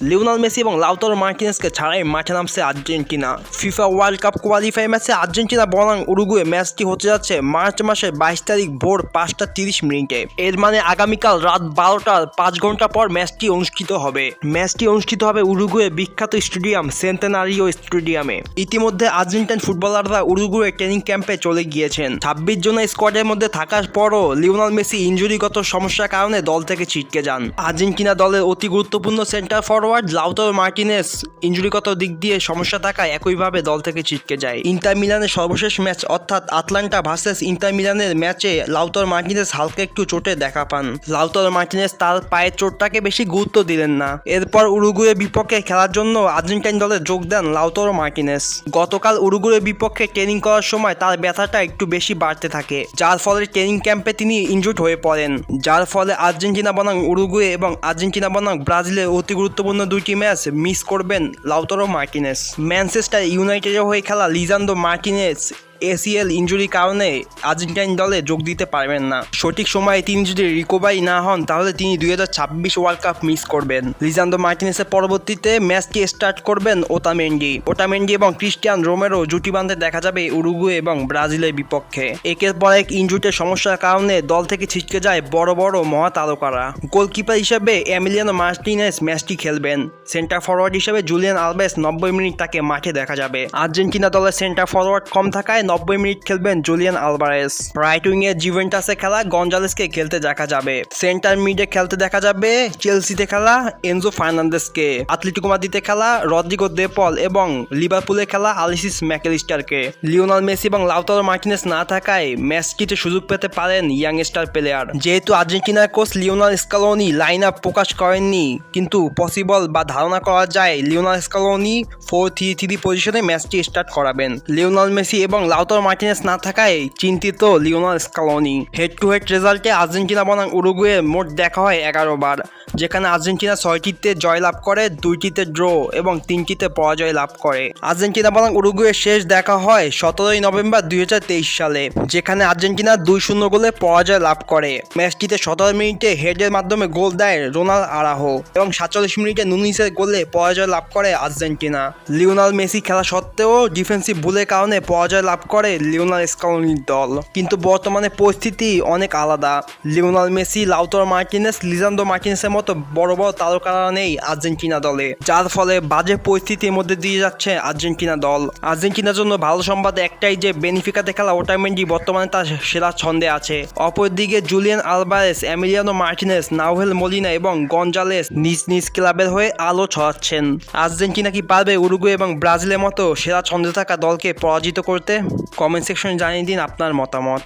Lionel Messi এবং লাউতর মার্টিনেসকে ছাড়াই মাঠে নামছে Argentina. FIFA World Cup qualify ম্যাচে আর্জেন্টিনা বনাম উরুগুয়ে ম্যাচটি হতে যাচ্ছে মার্চ মাসের বাইশ তারিখ ভোর পাঁচটা তিরিশ মিনিটে। এর মানে আগামীকাল রাত বারোটার পাঁচ ঘণ্টা পর ম্যাচটি অনুষ্ঠিত হবে। ম্যাচটি অনুষ্ঠিত হবে উরুগুয়ে বিখ্যাত স্টেডিয়াম, সেন্টেনারিও স্টেডিয়ামে। ইতিমধ্যে আর্জেন্টাইন ফুটবলাররা উরুগুয়ে ট্রেনিং ক্যাম্পে চলে গিয়েছেন। ছাব্বিশ জনের স্কোয়াডের মধ্যে থাকার পরও লিওনাল মেসি ইঞ্জুরিগত সমস্যার কারণে দল থেকে ছিটকে যান। আর্জেন্টিনা দলের অতি গুরুত্বপূর্ণ সেন্টার ফরওয়ার্ড লাউতারো মার্টিনেস ইঞ্জুরিগত দিক দিয়ে সমস্যা থাকায় একইভাবে দল থেকে ছিটকে যায়। ইন্টার মিলানের সর্বশেষ ম্যাচ অর্থাৎ আটলান্টা ভার্সেস ইন্টার মিলানের ম্যাচে লাউতারো মার্টিনেস হালকা একটু চোটে দেখা পান। লাউতারো মার্টিনেস তার পায়ের চোটটাকে বেশি গুরুত্ব দিলেন না। এরপর উরুগুয়ের বিপক্ষে খেলার জন্য আর্জেন্টাইন দলে যোগ দেন লাউতারো মার্টিনেস। গতকাল উরুগুয়ের বিপক্ষে ট্রেনিং করার সময় তার ব্যথাটা একটু বেশি বাড়তে থাকে, যার ফলে ট্রেনিং ক্যাম্পে তিনি ইনজুর্ড হয়ে পড়েন, যার ফলে আর্জেন্টিনা বনাম উরুগুয়ে এবং আর্জেন্টিনা বনাম ব্রাজিলের অতি গুরুত্বপূর্ণ দুইটি ম্যাচ মিস করবেন লাউতারো মার্টিনেস। ম্যানচেস্টার ইউনাইটেডের হয়ে খেলা লিজান্দো মার্টিনেস এসিএল ইঞ্জুরির কারণে আর্জেন্টাইন দলে যোগ দিতে পারবেন না। সঠিক সময়ে তিনি যদি রিকভারি না হন, তাহলে তিনি দুই হাজার ছাব্বিশ ওয়ার্ল্ড কাপ মিস করবেন। লিজান্দো মার্টিনেসের পরবর্তীতে ম্যাচটি স্টার্ট করবেন ওতামেন্ডি। ওটামেন্ডি এবং ক্রিস্টিয়ান রোমেরো জুটি বাঁধতে দেখা যাবে উরুগুয়ে এবং ব্রাজিলের বিপক্ষে। একের পর এক ইঞ্জুরিতে সমস্যার কারণে দল থেকে ছিটকে যায় বড় বড় মহাতারকারা। গোলকিপার হিসেবে এমিলিয়ানো মার্টিনেস ম্যাচটি খেলবেন। সেন্টার ফরওয়ার্ড হিসেবে জুলিয়ান আলবেস নব্বই মিনিট তাকে মাঠে দেখা যাবে। আর্জেন্টিনা দলের সেন্টার ফরওয়ার্ড কম থাকায় নব্বই মিনিট খেলবেন জুলিয়ান আলবারেস রাইট উইংয়ে জিভেন্টাসে খেলা গঞ্জালেসকে খেলতে দেখা যাবে। সেন্টার মিডে খেলতে দেখা যাবে চেলসিতে খেলা এনজো ফার্নান্দেসকে। আতলেটিকো মাদ্রিদে খেলা রদ্রিগো দেপল এবং লিভারপুলে খেলা আলিসিস ম্যাকেলিস্টারকে। লিওনাল মেসি এবং লাউতারো মার্টিনেস না থাকায় ম্যাচটিতে সুযোগ পেতে পারেন ইয়াংস্টার প্লেয়ার। যেহেতু আর্জেন্টিনার coach Lionel Scaloni line up প্রকাশ করেননি, কিন্তু পসিবল বা ধারণা করা যায় Lionel Scaloni four three three পজিশনে ম্যাচটি স্টার্ট করাবেন। লিওনাল মেসি এবং লাউতারো মার্টিনেস না থাকায় চিন্তিত Lionel Scaloni. Head to head রেজাল্টে আর্জেন্টিনা বনাম উরুগুয়ে মোট দেখা হয় এগারো বার। যেখানে আর্জেন্টিনা ছয়টিতে জয়লাভ করে, দুইটিতে ড্র এবং তিনটিতে পরাজয় লাভ করে। আর্জেন্টিনা বনাম উরুগুয়ে শেষ দেখা হয় সতেরোই নভেম্বর দু হাজার তেইশ সালে, যেখানে আর্জেন্টিনা দুই শূন্য গোলে পরাজয় লাভ করে। ম্যাচটিতে সতেরো মিনিটে হেডের মাধ্যমে গোল দেয় রোনাল আরাহো এবং সাতচল্লিশ মিনিটে নুনিসের গোলে পরাজয় লাভ করে আর্জেন্টিনা। লিওনাল মেসি খেলা সত্ত্বেও ডিফেন্সিভ ভুলের কারণে পরাজয় লাভ করে লিওনাল স্কালোনির দল। কিন্তু বর্তমানে পরিস্থিতি অনেক আলাদা। Lionel Messi, Lautaro Martinez, Lisandro মার্টিনেসের মতো বড় বড় তারকারা নেই আর্জেন্টিনা দলে, যার ফলে বাজে পরিস্থিতির মধ্যে দিয়ে যাচ্ছে আর্জেন্টিনা দল। আর্জেন্টিনার জন্য ভালো সংবাদ একটাই যে বেনিফিকাতে খেলা ওটামেন্ডি বর্তমানে তার সেরা ছন্দে আছে। অপরদিকে Julian Alvarez Emiliano Martinez, Nahuel Molina এবং গঞ্জালেস নিজ নিজ ক্লাবের হয়ে আলো ছড়াচ্ছেন। আর্জেন্টিনা কি পারবে উরুগুয়ে এবং ব্রাজিলের মতো সেরা ছন্দে থাকা দলকে পরাজিত করতে? কমেন্ট সেকশনে জানিয়ে দিন আপনার মতামত।